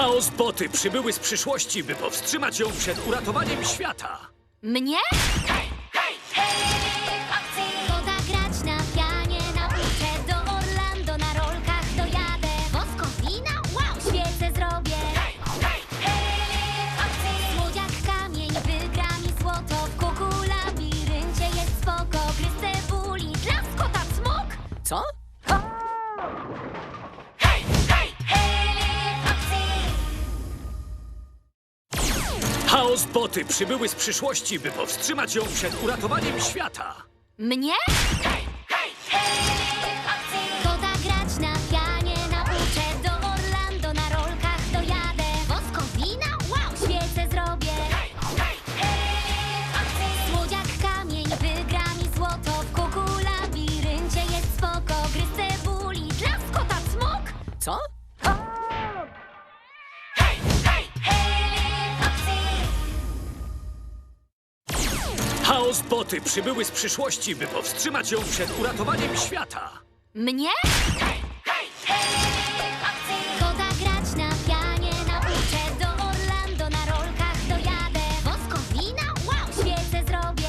Chaosboty przybyły z przyszłości, by powstrzymać ją przed uratowaniem świata. Mnie? Chaosboty przybyły z przyszłości, by powstrzymać ją przed uratowaniem świata. Mnie? Szkoda grać na pianie, nauczę do Orlando, na rolkach dojadę. Wosko wina, wow, świecę zrobię. Słodziak kamień wygra mi złoto, w kuku labiryncie jest spoko. Gry z cebuli, dla skota smok. Co? Chaosboty przybyły z przyszłości, by powstrzymać ją przed uratowaniem świata. Mnie? Grać na pianie, nauczę do Orlando, na rolkach dojadę. Wow, świecę zrobię.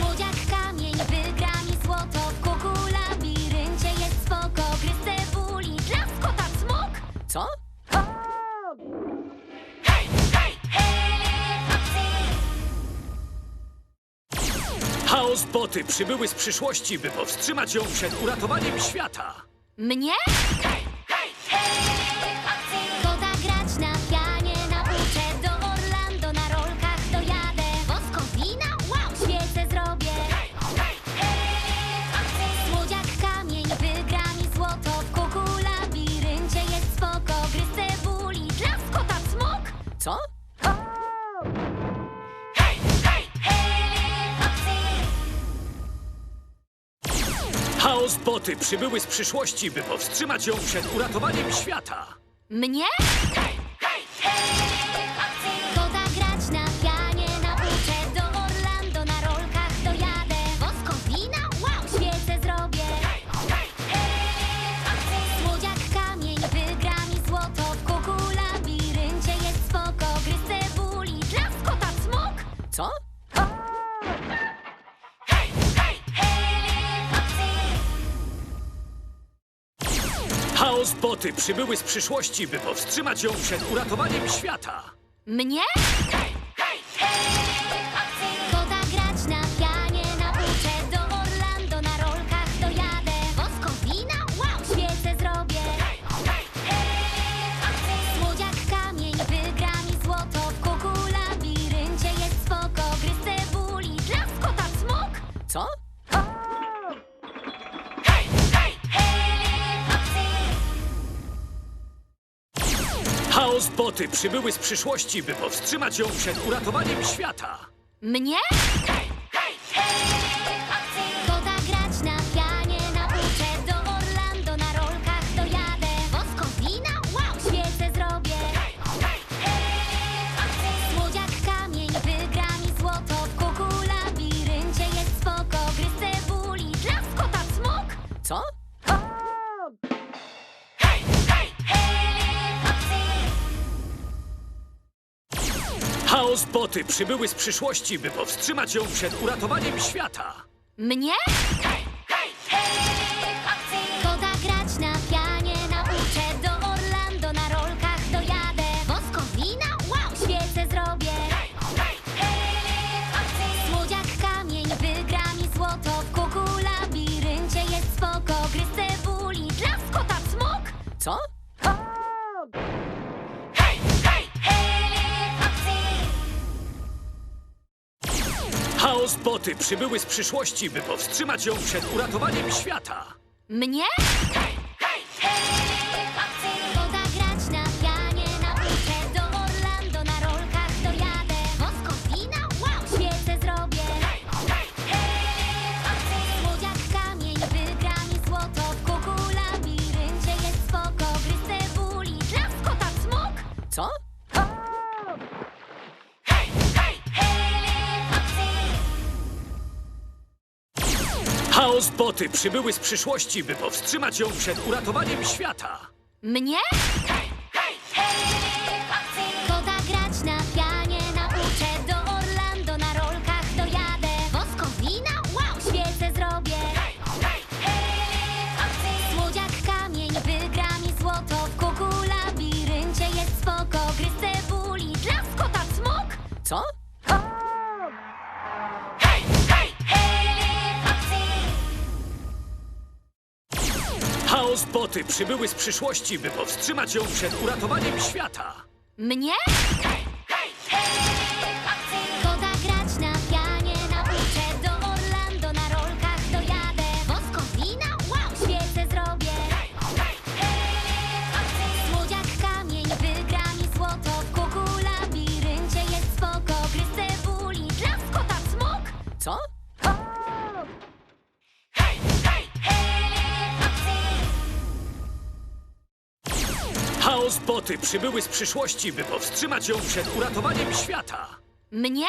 Słodziak kamień wygra mi złoto, w kuku labiryncie jest spoko. Gry z cebuli, dla skota smok. Co? Chaosboty przybyły z przyszłości, by powstrzymać ją przed uratowaniem świata. Mnie? Chaosboty przybyły z przyszłości, by powstrzymać ją przed uratowaniem świata. Mnie? Chaosboty przybyły z przyszłości, by powstrzymać ją przed uratowaniem świata. Mnie? Chaosboty przybyły z przyszłości, by powstrzymać ją przed uratowaniem świata. Mnie? Szkoda Chaosboty przybyły z przyszłości, by powstrzymać ją przed uratowaniem świata. Mnie? Grać na pianie, nauczę do Orlando, na rolkach dojadę. Wow, świecę zrobię. Słodziak kamień wygra mi złoto, w kuku labiryncie jest spoko. Gry z cebuli, dla skota smok. Co? Chaosboty przybyły z przyszłości, by powstrzymać ją przed uratowaniem świata. Mnie? Szkoda grać na pianie, nauczę do Orlando, na rolkach dojadę. Wosko wina, wow, świecę zrobię. Słodziak kamień wygra mi złoto, w kuku labiryncie jest spoko. Gry z cebuli, dla skota smok. Co? Chaosboty przybyły z przyszłości, by powstrzymać ją przed uratowaniem świata. Mnie? Kota grać na pianie nauczę Do Orlando na rolkach dojadę Woskowina? Wow! Świecę zrobię Słodziak kamień wygra mi złoto W kuku labiryncie jest spoko Gry z cebuli dla skota cmok Co? Boty przybyły z przyszłości, by powstrzymać ją przed uratowaniem świata. Mnie? Boty przybyły z przyszłości, by powstrzymać ją przed uratowaniem świata. Mnie?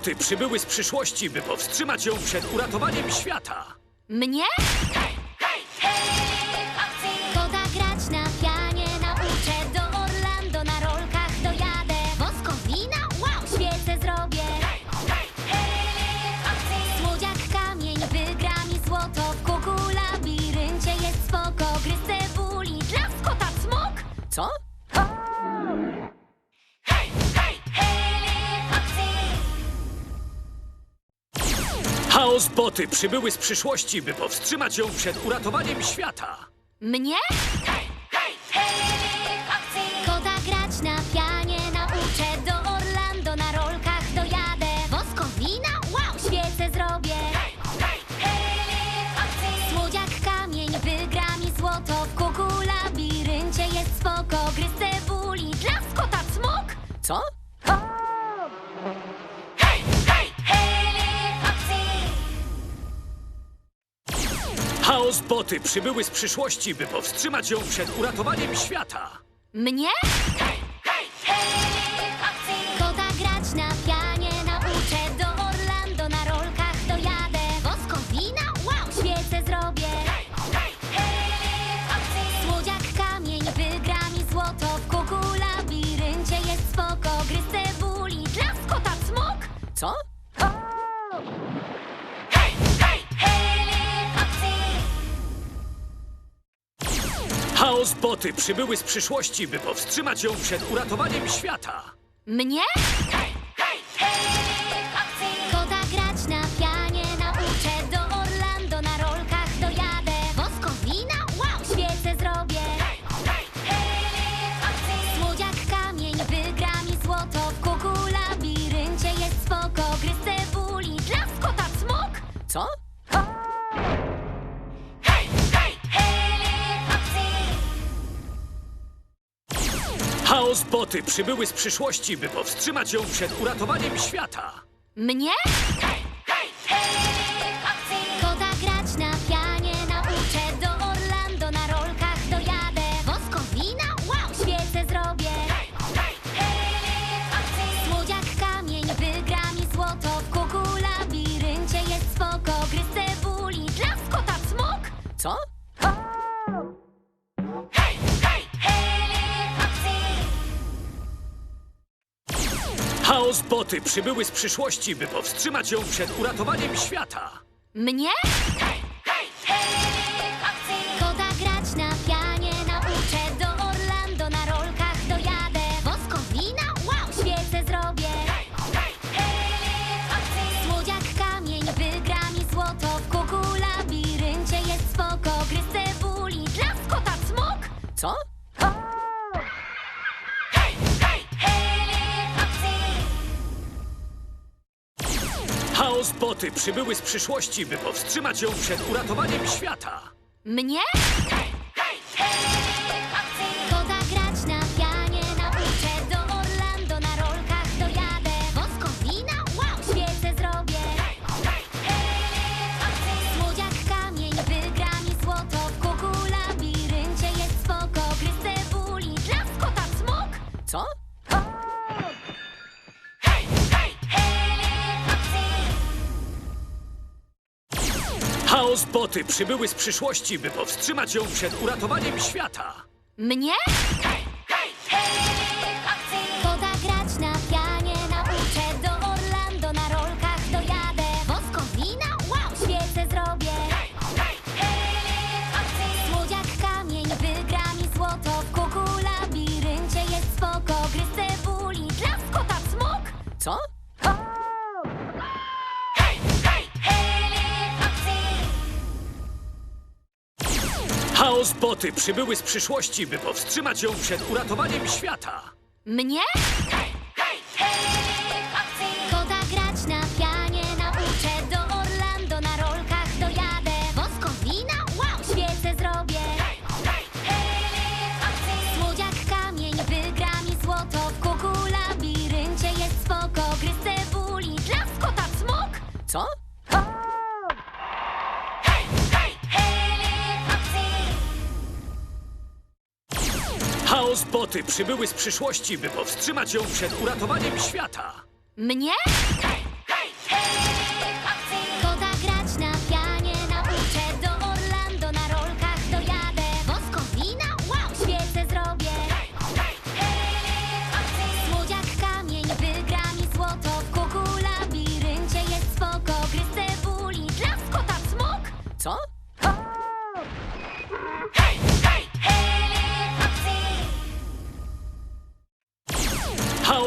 Boty przybyły z przyszłości, by powstrzymać ją przed uratowaniem świata. Mnie? Boty przybyły z przyszłości, by powstrzymać ją przed uratowaniem świata. Mnie? Kota grać na pianie nauczę Do Orlando na rolkach dojadę Woskowina? Wow! Świecę zrobię Słodziak kamień wygra mi złoto W kuku labiryncie jest spoko Gry z cebuli dla skota cmok Co? Chaos boty przybyły z przyszłości, by powstrzymać ją przed uratowaniem świata. Mnie? Chaos boty przybyły z przyszłości, by powstrzymać ją przed uratowaniem świata. Mnie? Kota grać na pianie nauczę Do Orlando na rolkach dojadę Woskowina? Wow! Świecę zrobię Słodziak kamień wygra mi złoto W kuku labiryncie jest spoko Gry z cebuli dla skota cmok Co? Boty przybyły z przyszłości, by powstrzymać ją przed uratowaniem świata. Mnie? Kota grać na pianie nauczę Do Orlando na rolkach dojadę Woskowina? Wow! Świecę zrobię Słodziak kamień wygra mi złoto W kuku labiryncie jest spoko Gry z cebuli dla skota Co? Boty przybyły z przyszłości, by powstrzymać ją przed uratowaniem świata. Mnie? Boty przybyły z przyszłości, by powstrzymać ją przed uratowaniem świata. Mnie? istoty przybyły z przyszłości, by powstrzymać ją przed uratowaniem świata. Mnie? Istoty przybyły z przyszłości, by powstrzymać ją przed uratowaniem świata. Mnie? Chaos boty przybyły z przyszłości, by powstrzymać ją przed uratowaniem świata. Mnie?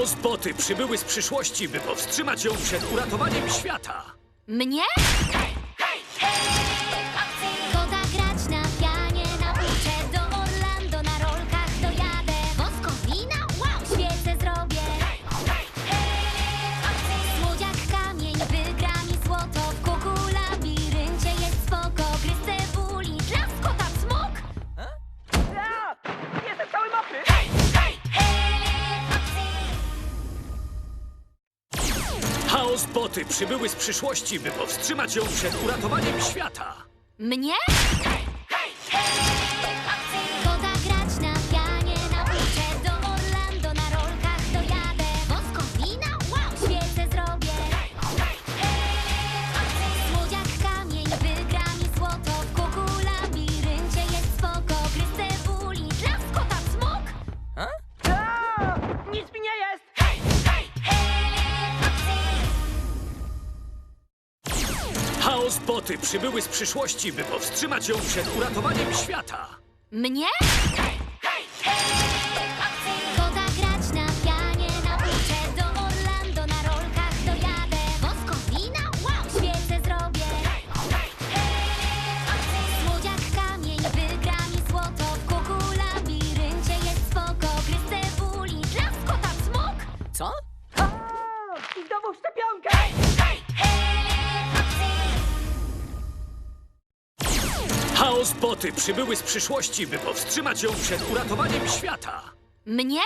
Rozboty przybyły z przyszłości, by powstrzymać ją przed uratowaniem świata. Mnie? istoty przybyły z przyszłości, by powstrzymać ją przed uratowaniem świata. Mnie? istoty przybyły z przyszłości, by powstrzymać ją przed uratowaniem świata. Mnie? Boty przybyły z przyszłości, by powstrzymać ją przed uratowaniem świata. Mnie?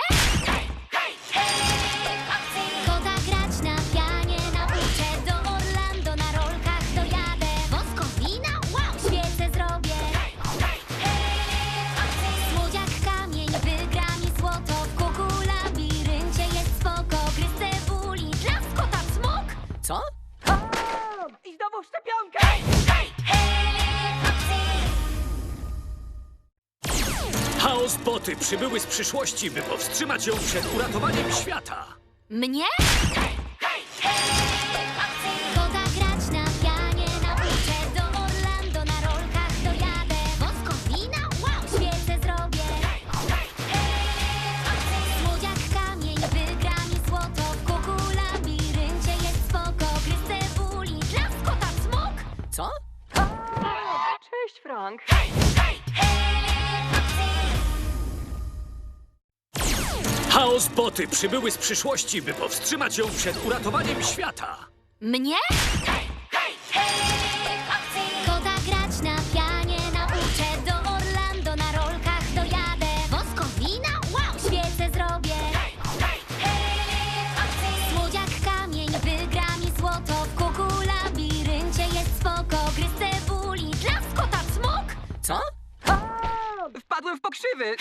przybyły z przyszłości, by powstrzymać ją przed uratowaniem świata. Mnie? istoty przybyły z przyszłości, by powstrzymać ją przed uratowaniem świata. Mnie? Koda grać na pianie, do Orlando na rolkach dojadę. Świecę zrobię. Kamień wygra mi złoto. W jest spoko. Dla skota. Co? Wpadłem w pokrzywy.